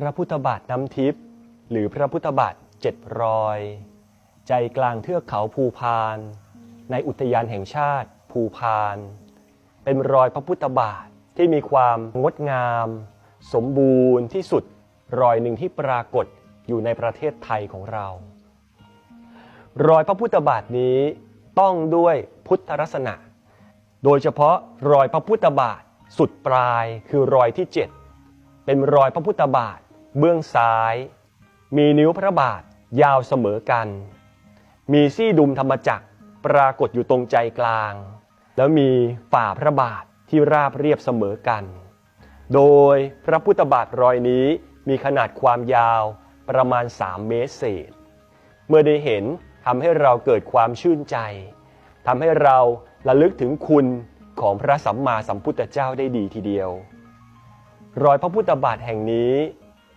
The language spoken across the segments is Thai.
พระพุทธบาทน้ำทิพย์หรือพระพุทธบาทเจ็ดรอย ใจกลางเทือกเขาภูพาน ในอุทยานแห่งชาติภูพาน เป็นรอยพระพุทธบาทที่มีความงดงาม สมบูรณ์ที่สุดรอยหนึ่งที่ปรากฏอยู่ในประเทศไทยของเรา รอยพระพุทธบาทนี้ต้องด้วยพุทธลักษณะ โดยเฉพาะรอยพระพุทธบาทสุดปลายคือรอยที่ 7 เป็นรอยพระพุทธบาท เบื้องซ้าย มีนิ้วพระบาทยาวเสมอกัน มีซี่ดุมธรรมจักรปรากฏอยู่ตรงใจกลาง แล้วมีฝ่าพระบาทที่ราบเรียบเสมอกัน โดยพระพุทธบาทรอยนี้มีขนาดความยาวประมาณ 3 เมตรเศษ เมื่อได้เห็นทำให้เราเกิดความชื่นใจทำให้เราระลึกถึงคุณของพระสัมมาสัมพุทธเจ้าได้ดีทีเดียว รอยพระพุทธบาทแห่งนี้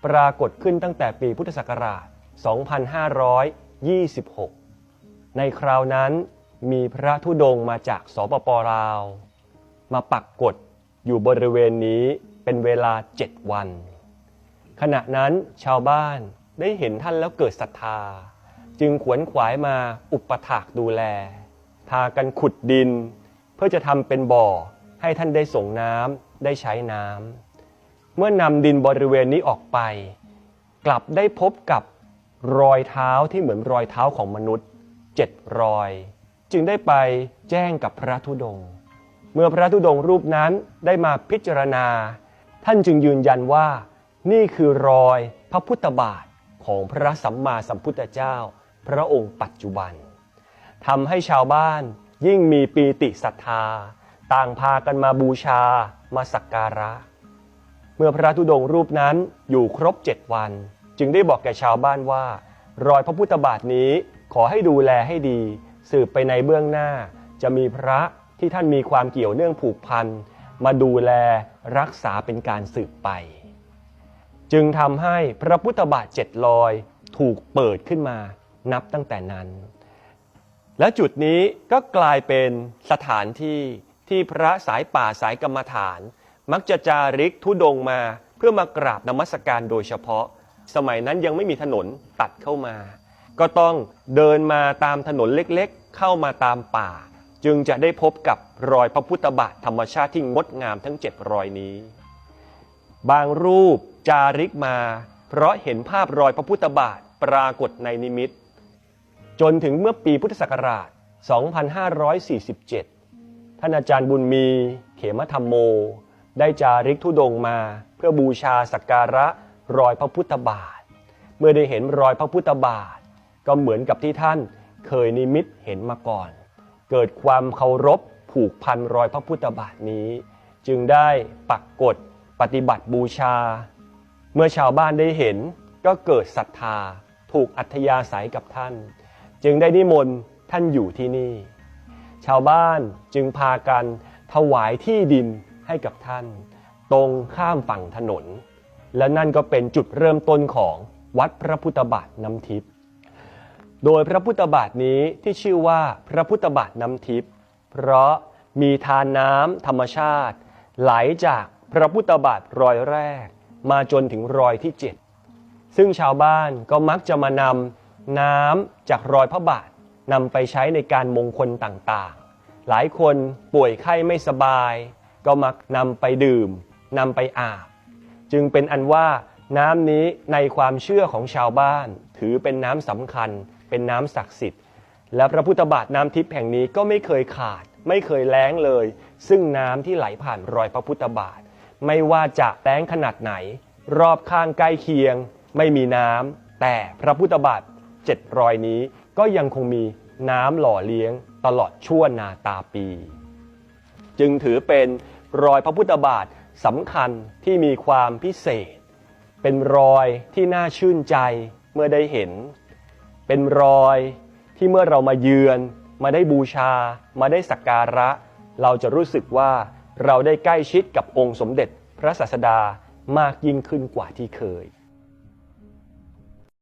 ปรากฏขึ้นตั้งแต่ปีพุทธศักราช 2526 ในคราวนั้นมีพระธุดงมาจากสปปลาว มาปักกฎอยู่บริเวณนี้เป็นเวลาเจ็ดวัน ขณะนั้นชาวบ้านได้เห็นท่านแล้วเกิดศรัทธา จึงขวนขวายมาอุปถากดูแล พากันขุดดิน เพื่อจะทำเป็นบ่อให้ท่านได้ส่งน้ำได้ใช้น้ำ เมื่อนำดินบริเวณนี้ออกไป กลับได้พบกับรอยเท้าที่เหมือนรอยเท้าของมนุษย์เจ็ดรอย จึงได้ไปแจ้งกับพระธุดงค์เมื่อพระธุดงค์รูปนั้นได้มาพิจารณา ท่านจึงยืนยันว่า นี่คือรอยพระพุทธบาทของพระสัมมาสัมพุทธเจ้า พระองค์ปัจจุบันทำให้ชาวบ้านยิ่งมีปีติศรัทธา ต่างพากันมาบูชามาสักการะ เมื่อพระธุดงค์รูปนั้นอยู่ครบเจ็ดวัน จึงได้บอกแก่ชาวบ้านว่า รอยพระพุทธบาทนี้ขอให้ดูแลให้ดี สืบไปในเบื้องหน้า จะมีพระที่ท่านมีความเกี่ยวเนื่องผูกพันมาดูแลรักษาเป็นการสืบไป จึงทำให้พระพุทธบาทเจ็ดรอยถูกเปิดขึ้นมานับตั้งแต่นั้น และจุดนี้ก็กลายเป็นสถานที่ที่พระสายป่าสายกรรมฐาน มักจะจาริกทุดงมาเพื่อมากราบนมัสการโดยเฉพาะ สมัยนั้นยังไม่มีถนนตัดเข้ามา ก็ต้องเดินมาตามถนนเล็กๆ เข้ามาตามป่า จึงจะได้พบกับรอยพระพุทธบาทธรรมชาติที่งดงามทั้งเจ็ดรอยนี้ บางรูปจาริกมา เพราะเห็นภาพรอยพระพุทธบาทปรากฏในนิมิต จนถึงเมื่อปีพุทธศักราช 2547 ท่านอาจารย์บุญมี เขมธรรมโม ได้จาริกธุดงมา เพื่อบูชาสักการะรอยพระพุทธบาท เมื่อได้เห็นรอยพระพุทธบาท ก็เหมือนกับที่ท่านเคยนิมิตเห็นมาก่อน เกิดความเคารพผูกพันรอยพระพุทธบาทนี้ จึงได้ปักกฎปฏิบัติบูชา เมื่อชาวบ้านได้เห็นก็เกิดศรัทธา ถูกอัธยาศัยกับท่าน จึงได้นิมนต์ท่านอยู่ที่นี่ ชาวบ้านจึงพากันถวายที่ดิน ให้กับท่าน ตรงข้ามฝั่งถนน และนั่นก็เป็นจุดเริ่มต้นของวัดพระพุทธบาทน้ำทิพย์โดยพระพุทธบาทนี้ที่ชื่อว่าพระพุทธบาทน้ำทิพย์เพราะมีทานน้ำธรรมชาติ ไหลจากพระพุทธบาทรอยแรก มาจนถึงรอยที่ 7 ซึ่งชาวบ้านก็มักจะมานำน้ำจากรอยพระบาทนำไปใช้ในการมงคลต่างๆ หลายคนป่วยไข้ไม่สบาย ก็มักนำไปดื่มนำไปอาบ จึงเป็นอันว่าน้ำนี้ในความเชื่อของชาวบ้าน ถือเป็นน้ำสำคัญ เป็นน้ำศักดิ์สิทธิ์ และพระพุทธบาทน้ำทิพย์แห่งนี้ก็ไม่เคยขาด ไม่เคยแล้งเลย ซึ่งน้ำที่ไหลผ่านรอยพระพุทธบาท ไม่ว่าจะแล้งขนาดไหน รอบข้างใกล้เคียง ไม่มีน้ำแต่พระพุทธบาทเจ็ดรอยนี้ก็ยังคงมีน้ำหล่อเลี้ยงตลอดชั่วนาตาปี จึงถือเป็นรอยพระพุทธบาทสำคัญที่มีความพิเศษ เป็นรอยที่น่าชื่นใจเมื่อได้เห็น เป็นรอยที่เมื่อเรามาเยือน มาได้บูชา มาได้สักการะ เราจะรู้สึกว่าเราได้ใกล้ชิดกับองค์สมเด็จพระศาสดามากยิ่งขึ้นกว่าที่เคย